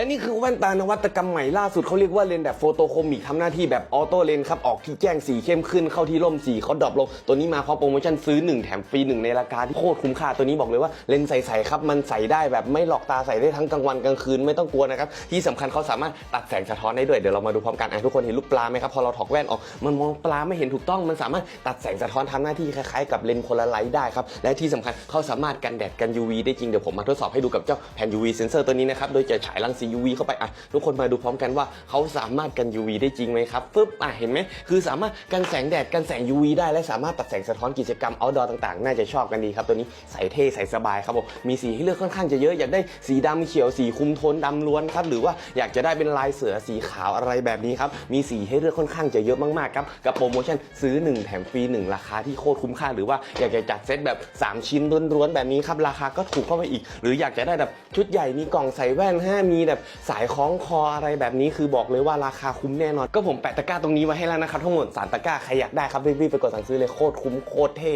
และนี่คือแว่นตานวัตกรรมใหม่ล่าสุดเขาเรียกว่าเลนส์แบบโฟโตโคมิกทำหน้าที่แบบออโต้เลนส์ครับ ออกที่แจ้งสีเข้มขึ้นเข้าที่ร่มสีเขาดรอปลง ตัวนี้มาพร้อมโปรโมชั่นซื้อ 1 แถมฟรี 1 ในราคาที่โคตรคุ้มค่าตัวนี้บอกเลยว่าเลนส์ใสๆครับ มันใสได้แบบไม่หลอกตาใสได้ทั้งกลางวันกลางคืนไม่ต้องกลัวนะครับ ที่สำคัญเขาสามารถตัดแสงสะท้อนได้ด้วยเดี๋ยวเรามาดูพร้อมกันอะทุกคนเห็นลูกปลาไหมครับพอเราถอดแว่นออกมันมองปลาไม่เห็นถูกต้องมันสามารถตัดแสงสะท้อนทำหน้าที่คล้ายๆ กับเลนส์โพลาไรต์ได้ครับและที่สำคัญเขาสามารถกันแดดกัน UV ได้จริงเดี๋ยวผมมาทดสอบให้ดูกับเจ้าแผ่น UV เซนเซอร์ตัวนี้นะครับโดยจะฉายรังสี UV เข้าไปอะทุกคนมาดูพร้อมกันว่าเขาสามารถกัน UV ได้จริงไหมครับฟึ๊บอะเห็นไหมคือสามารถกันแสงแดดกันแสง UV ได้และสามารถตัดแสงสะท้อนกิจกรรม outdoor ต่างๆ น่าจะชอบกันดีครับตัวนี้ใส่เท่ใส่สบายครับผมมีสีให้เลือกค่อนข้างจะเยอะอยากได้สีดำเขียวสีคุมโทนดำล้วนครับหรือว่าอยากจะได้เป็นลายเสือสีขาวอะไรแบบนี้ครับมีสีให้เลือกค่อนข้างจะเยอะมากๆครับกับโปรโมชั่นซื้อ 1 แถมฟรี1 ราคาที่โคตรคุ้มค่าหรือว่าอยากจะจัดเซตแบบ 3 ชิ้นล้วนๆแบบนี้ครับราคาก็ถูกเข้าไปอีก หรืออยากจะได้แบบชุดใหญ่มีกล่องใส่แว่นห้มีแบบสายคล้องคออะไรแบบนี้คือบอกเลยว่าราคาคุ้มแน่นอน ก็ผมแปะตะกร้าตรงนี้ไว้ให้แล้วนะครับทั้งหมดสามตะกร้าใครอยากได้ครับรีบๆไปกดสั่งซื้อเลยโคตรคุ้มโคตรเท่